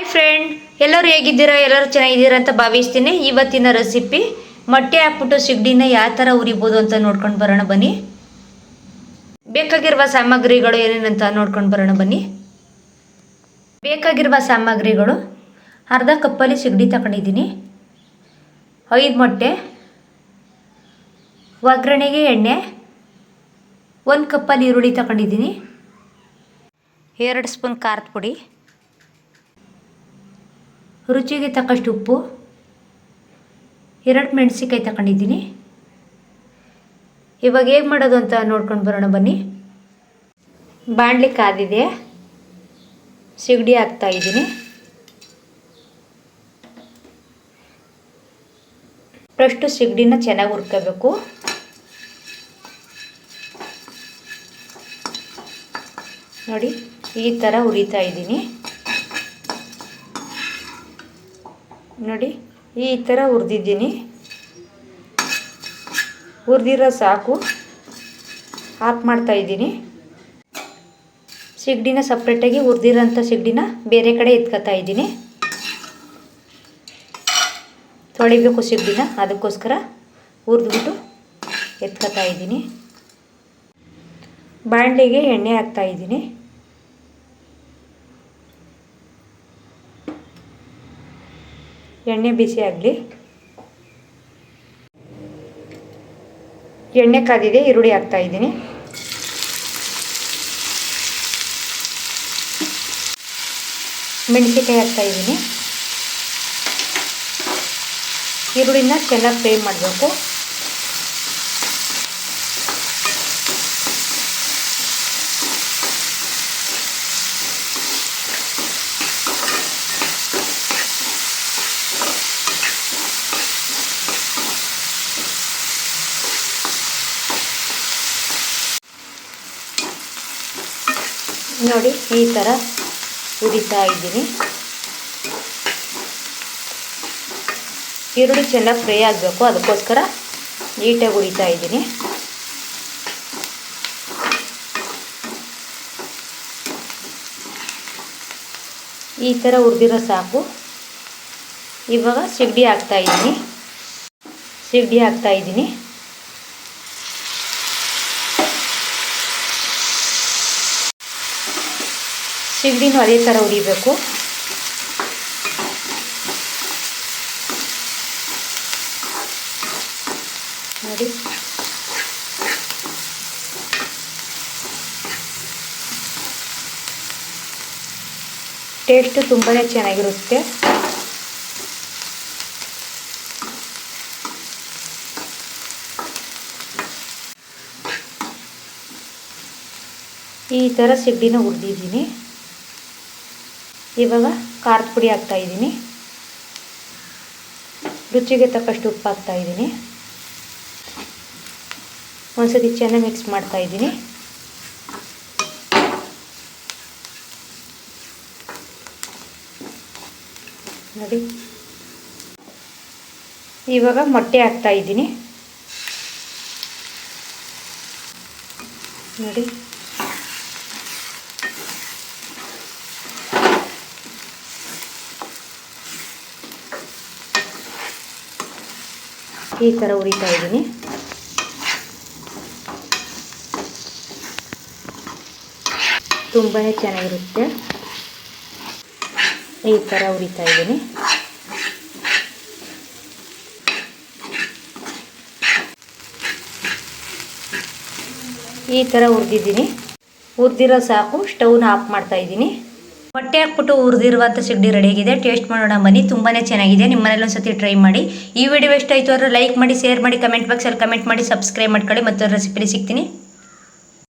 Hi friend ಎಲ್ಲರೂ ಹೇಗಿದ್ದೀರಾ? ಎಲ್ಲರೂ ಚೆನ್ನಾಗಿದ್ದೀರಾ ಅಂತ ಭಾವಿಸ್ತೀನಿ. ಇವತ್ತಿನ ರೆಸಿಪಿ ಮೊಟ್ಟೆ ಹಾಕ್ಬಿಟ್ಟು ಸಿಗಡಿನ ಯಾವ ಥರ ಉರಿಬೋದು ಅಂತ ನೋಡ್ಕೊಂಡು ಬರೋಣ ಬನ್ನಿ. ಬೇಕಾಗಿರುವ ಸಾಮಗ್ರಿಗಳು ಏನೇನಂತ ನೋಡ್ಕೊಂಡು ಬರೋಣ ಬನ್ನಿ. ಬೇಕಾಗಿರುವ ಸಾಮಗ್ರಿಗಳು, ಅರ್ಧ ಕಪ್ಪಲ್ಲಿ ಸಿಗಡಿ ತಗೊಂಡಿದ್ದೀನಿ. ಐದು ಮೊಟ್ಟೆ, ಒಗ್ಗರಣೆಗೆ ಎಣ್ಣೆ, ಒಂದು ಕಪ್ಪಲ್ಲಿ ಈರುಳ್ಳಿ ತಗೊಂಡಿದ್ದೀನಿ. ಎರಡು ಸ್ಪೂನ್ ಖಾರದ ಪುಡಿ. ರುಚಿಗೆ ತಕ್ಕಷ್ಟು ಉಪ್ಪು, ಎರಡು ಮೆಣಸಿಕಾಯಿ ತಗೊಂಡಿದ್ದೀನಿ ಇವಾಗ ಹೇಗೆ ಮಾಡೋದು ಅಂತ ನೋಡ್ಕೊಂಡು ಬರೋಣ, ಬನ್ನಿ. ಬಾಣಲಿ ಕಾದಿದೆ, ಸಿಗಡಿ ಹಾಕ್ತಾ ಇದ್ದೀನಿ. ಫಸ್ಟು ಸಿಗಡಿನ ಚೆನ್ನಾಗಿ ಹುರ್ಕೋಬೇಕು. ನೋಡಿ, ಈ ಥರ ಹುರಿತಾ ಇದ್ದೀನಿ. ನೋಡಿ, ಈ ಥರ ಹುರಿದಿದ್ದೀನಿ. ಹುರಿದಿರೋ ಸಾಕು. ಆಫ್ ಮಾಡ್ತಾ ಇದ್ದೀನಿ. ಸಿಗಡಿನ ಸಪ್ರೇಟಾಗಿ ಹುರಿದಿರೋಂಥ ಸಿಗಡಿನ ಬೇರೆ ಕಡೆ ಎತ್ಕೊತಾ ಇದ್ದೀನಿ. ತೊಳಿಬೇಕು ಸಿಗಡಿನ, ಅದಕ್ಕೋಸ್ಕರ ಹುರಿದ್ಬಿಟ್ಟು ಎತ್ಕೊತಾ ಇದ್ದೀನಿ. ಬಾಣಲಿಗೆ ಎಣ್ಣೆ ಹಾಕ್ತಾ ಎಣ್ಣೆ ಬಿಸಿ ಆಗಲಿ. ಎಣ್ಣೆ ಕಾದಿದೆ, ಈರುಳ್ಳಿ ಹಾಕ್ತಾ ಇದ್ದೀನಿ. ಮೆಣಸಿಕಾಯಿ ಹಾಕ್ತಾ ಇದ್ದೀನಿ. ಈರುಳ್ಳಿನ ಚೆನ್ನಾಗಿ ಫ್ರೈ ಮಾಡಬೇಕು. ನೋಡಿ, ಈ ಥರ ಉರಿತಾ ಇದ್ದೀನಿ. ಈರುಳ್ಳಿ ಚೆನ್ನಾಗಿ ಫ್ರೈ ಆಗಬೇಕು, ಅದಕ್ಕೋಸ್ಕರ ನೀಟಾಗಿ ಉರಿತಾ ಇದ್ದೀನಿ. ಈ ಥರ ಹುರಿದಿರೋ ಸಾಕು. ಇವಾಗ ಸಿಗಡಿ ಹಾಕ್ತಾಯಿದ್ದೀನಿ ಸಿಗಡಿ ಹಾಕ್ತಾ ಸಿಗಡಿನೂ ಅದೇ ಥರ ಉರಿಬೇಕು. ನೋಡಿ. ಟೇಸ್ಟ್ ತುಂಬಾ ಚೆನ್ನಾಗಿರುತ್ತೆ. ಈ ಥರ ಸಿಡ್ಡಿನ ಹುರಿದಿದ್ದೀನಿ ಇವಾಗ ಖಾರದ ಪುಡಿ ಹಾಕ್ತಾ ಇದ್ದೀನಿ. ರುಚಿಗೆ ತಕ್ಕಷ್ಟು ಉಪ್ಪು ಹಾಕ್ತಾ ಇದ್ದೀನಿ. ಒಂದ್ಸತಿ ಚೆನ್ನಾಗಿ ಮಿಕ್ಸ್ ಮಾಡ್ತಾ ಇದ್ದೀನಿ. ನೋಡಿ. ಇವಾಗ ಮೊಟ್ಟೆ ಹಾಕ್ತಾ ಇದ್ದೀನಿ. ನೋಡಿ. ಈ ಥರ ಉರಿತಾ ಇದ್ದೀನಿ. ತುಂಬಾ ಚೆನ್ನಾಗಿರುತ್ತೆ. ಈ ಥರ ಉರಿತಾ ಇದ್ದೀನಿ. ಈ ಥರ ಉರಿದಿದ್ದೀನಿ. ಉರಿದಿರೋ ಸಾಕು, ಸ್ಟವ್ನ ಆಫ್ ಮಾಡ್ತಾ ಇದ್ದೀನಿ. ಹೊಟ್ಟೆ ಹಾಕ್ಬಿಟ್ಟು ಹುರಿದಿರುವಂಥ ಸಿಗಡಿ ಆಗಿದೆ ಟೇಸ್ಟ್ ಮಾಡೋಣ ಬನ್ನಿ. ತುಂಬಾ ಚೆನ್ನಾಗಿದೆ. ನಿಮ್ಮ ಒಂದ್ಸತಿ ಟ್ರೈ ಮಾಡಿ. ಈ ವಿಡಿಯೋ ಎಷ್ಟಾಯಿತು ಅಂದ್ರೆ ಲೈಕ್ ಮಾಡಿ ಶೇರ್ ಮಾಡಿ ಕಮೆಂಟ್ ಬಾಕ್ಸಲ್ಲಿ ಕಮೆಂಟ್ ಮಾಡಿ ಸಬ್ಸ್ಕ್ರೈಬ್ ಮಾಡ್ಕೊಳ್ಳಿ. ಮತ್ತೊಂದು ರೆಸಿಪಿ ಸಿಗ್ತೀನಿ.